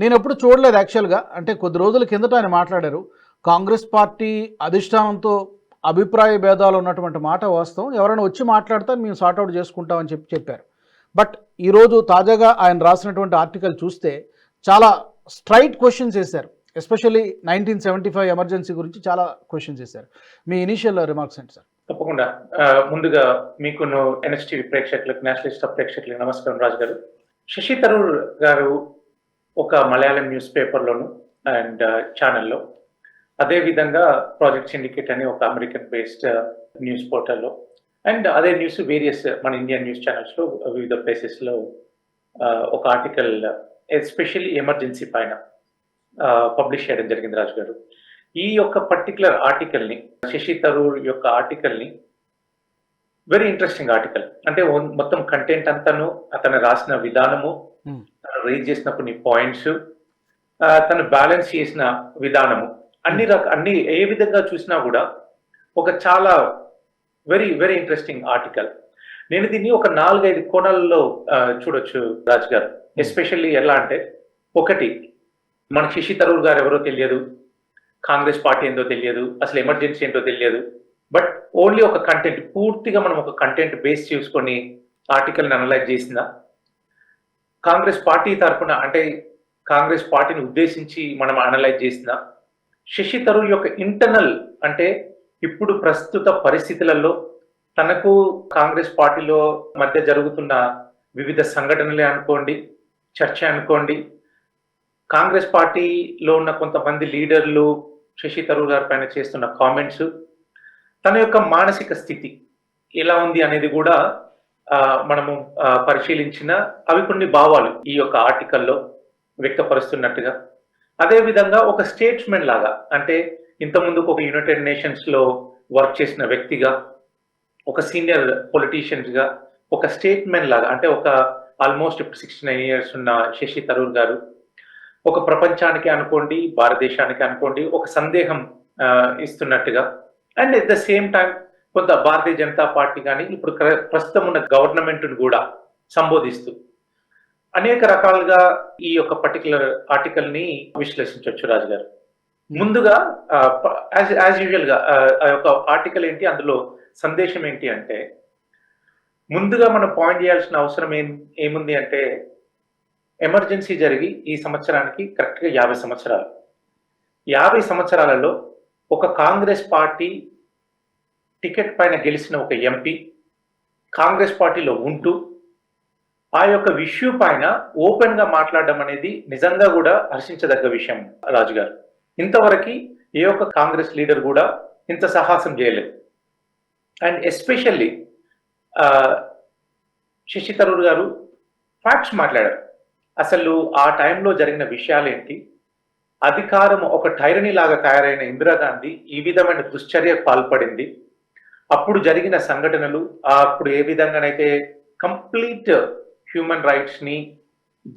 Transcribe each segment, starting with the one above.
నేను ఎప్పుడు చూడలేదు యాక్చువల్గా. అంటే కొద్ది రోజుల కిందట ఆయన మాట్లాడారు. కాంగ్రెస్ పార్టీ అధిష్టానంతో అభిప్రాయ భేదాలు ఉన్నటువంటి మాట వాస్తవం. ఎవరైనా వచ్చి మాట్లాడితే మేము సార్ట్అవుట్ చేసుకుంటామని చెప్పి చెప్పారు. బట్ ఈరోజు తాజాగా ఆయన రాసినటువంటి ఆర్టికల్ చూస్తే చాలా స్ట్రైట్ క్వశ్చన్స్ వేశారు. Especially nineteen seventy five emergency గురించి చాలా క్వశ్చన్స్ వేశారు. మీ ఇనిషియల్ రిమార్క్స్ ఏంటి సార్? తప్పకుండా. ముందుగా మీకు ఎన్ఎస్టీవీ ప్రేక్షకులకు నేషనలిస్ట్ ప్రేక్షకులకు నమస్కారం రాజు గారు శశి తరూర్ గారు ఒక మలయాళం న్యూస్ పేపర్లోను అండ్ uh, ఛానల్లో అదే విధంగా ప్రాజెక్ట్ సిండికేట్ అని ఒక అమెరికన్ బేస్డ్ న్యూస్ పోర్టల్లో అండ్ అదే న్యూస్ వేరియస్ uh, మన ఇండియన్ న్యూస్ ఛానల్స్లో వివిధ ప్లేసెస్లో uh, ఒక ఆర్టికల్ ఎస్పెషల్లీ ఎమర్జెన్సీ పైన పబ్లిష్ చేయడం జరిగింది రాజు గారు. ఈ యొక్క పర్టికులర్ ఆర్టికల్ని శశి తరూర్ యొక్క ఆర్టికల్ని వెరీ ఇంట్రెస్టింగ్ ఆర్టికల్ అంటే మొత్తం కంటెంట్ అంతాను అతను రాసిన విధానము తను రేజ్ చేసిన కొన్ని పాయింట్స్ తను బ్యాలెన్స్ చేసిన విధానము. అన్ని రక అన్ని ఏ విధంగా చూసినా కూడా ఒక చాలా వెరీ వెరీ ఇంట్రెస్టింగ్ ఆర్టికల్ నేను దీన్ని ఒక నాలుగైదు కోణాలలో చూడొచ్చు రాజ్ గారు. ఎస్పెషల్లీ ఎలా అంటే ఒకటి మనకి శశి తరూర్ గారు ఎవరో తెలియదు కాంగ్రెస్ పార్టీ ఏందో తెలియదు అసలు ఎమర్జెన్సీ ఏంటో తెలియదు. బట్ ఓన్లీ ఒక కంటెంట్ పూర్తిగా మనం ఒక కంటెంట్ బేస్ చూసుకొని ఆర్టికల్ని అనలైజ్ చేసిందా? కాంగ్రెస్ పార్టీ తరఫున అంటే కాంగ్రెస్ పార్టీని ఉద్దేశించి మనం అనలైజ్ చేసిన శశి తరూర్ యొక్క ఇంటర్నల్ అంటే ఇప్పుడు ప్రస్తుత పరిస్థితులలో తనకు కాంగ్రెస్ పార్టీలో మధ్య జరుగుతున్న వివిధ సంఘటనలే అనుకోండి చర్చ అనుకోండి కాంగ్రెస్ పార్టీలో ఉన్న కొంతమంది లీడర్లు శశి తరూర్ గారి పైన చేస్తున్న కామెంట్స్ తన యొక్క మానసిక స్థితి ఎలా ఉంది అనేది కూడా మనము పరిశీలించిన అవి కొన్ని భావాలు ఈ యొక్క ఆర్టికల్లో వ్యక్తపరుస్తున్నట్టుగా. అదేవిధంగా ఒక స్టేట్స్మెన్ లాగా అంటే ఇంత ముందుకు ఒక యునైటెడ్ నేషన్స్లో వర్క్ చేసిన వ్యక్తిగా ఒక సీనియర్ పొలిటీషియన్స్గా ఒక స్టేట్మెంట్ లాగా అంటే ఒక ఆల్మోస్ట్ ఇప్పుడు సిక్స్టీ నైన్ ఇయర్స్ ఉన్న శశి తరూర్ గారు ఒక ప్రపంచానికి అనుకోండి భారతదేశానికి అనుకోండి ఒక సందేహం ఇస్తున్నట్టుగా. And at the same time కొంత భారతీయ జనతా పార్టీ కానీ ఇప్పుడు ప్రస్తుతం ఉన్న గవర్నమెంట్ను కూడా సంబోధిస్తూ అనేక రకాలుగా ఈ యొక్క పర్టికులర్ ఆర్టికల్ని విశ్లేషించవచ్చు రాజు గారు. ముందుగా యాజ్ యూజువల్గా ఆ యొక్క ఆర్టికల్ ఏంటి అందులో సందేశం ఏంటి అంటే ముందుగా మనం పాయింట్ చేయాల్సిన అవసరం ఏం ఏముంది అంటే ఎమర్జెన్సీ జరిగి ఈ సంవత్సరానికి కరెక్ట్గా యాభై సంవత్సరాలు. యాభై సంవత్సరాలలో ఒక కాంగ్రెస్ పార్టీ టికెట్ పైన గెలిచిన ఒక ఎంపీ కాంగ్రెస్ పార్టీలో ఉంటూ ఆ యొక్క ఇష్యూ పైన ఓపెన్గా మాట్లాడడం అనేది నిజంగా కూడా హర్షించదగ్గ విషయం రాజు గారు. ఇంతవరకు ఏ ఒక్క కాంగ్రెస్ లీడర్ కూడా ఇంత సాహసం చేయలేదు. అండ్ ఎస్పెషల్లీ శశి తరూర్ గారు ఫ్యాక్ట్స్ మాట్లాడారు. అసలు ఆ టైంలో జరిగిన విషయాలు ఏంటి అధికారం ఒక టైరనీ లాగా తయారైన ఇందిరాగాంధీ ఈ విధమైన దుశ్చర్యకు పాల్పడింది. అప్పుడు జరిగిన సంఘటనలు అప్పుడు ఏ విధంగానైతే కంప్లీట్ హ్యూమన్ రైట్స్ని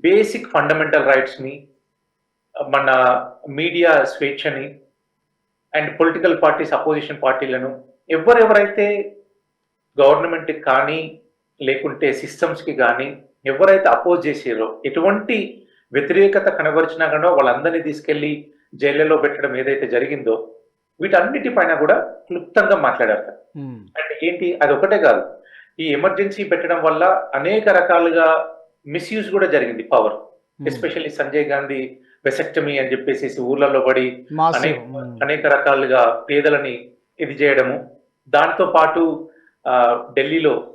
బేసిక్ ఫండమెంటల్ రైట్స్ని మన మీడియా స్వేచ్ఛని అండ్ పొలిటికల్ పార్టీస్ అపోజిషన్ పార్టీలను ఎవరెవరైతే గవర్నమెంట్ కానీ లేకుంటే సిస్టమ్స్కి కానీ ఎవరైతే అపోజ్ చేసారో ఎటువంటి వ్యతిరేకత కనబరిచినా కానీ వాళ్ళందరినీ తీసుకెళ్ళి జైళ్ళలో పెట్టడం ఏదైతే జరిగిందో వీటన్నిటిపైన కూడా క్లుప్తంగా మాట్లాడారు. అంటే ఏంటి? అది ఒకటే కాదు. ఈ ఎమర్జెన్సీ పెట్టడం వల్ల అనేక రకాలుగా మిస్యూజ్ కూడా జరిగింది power especially Sanjay Gandhi vasectomy అని చెప్పేసి ఊర్లలో పడి. అనేక రకాలుగా పేదలని ఇది చేయడము. దాంతో పాటు ఢిల్లీలో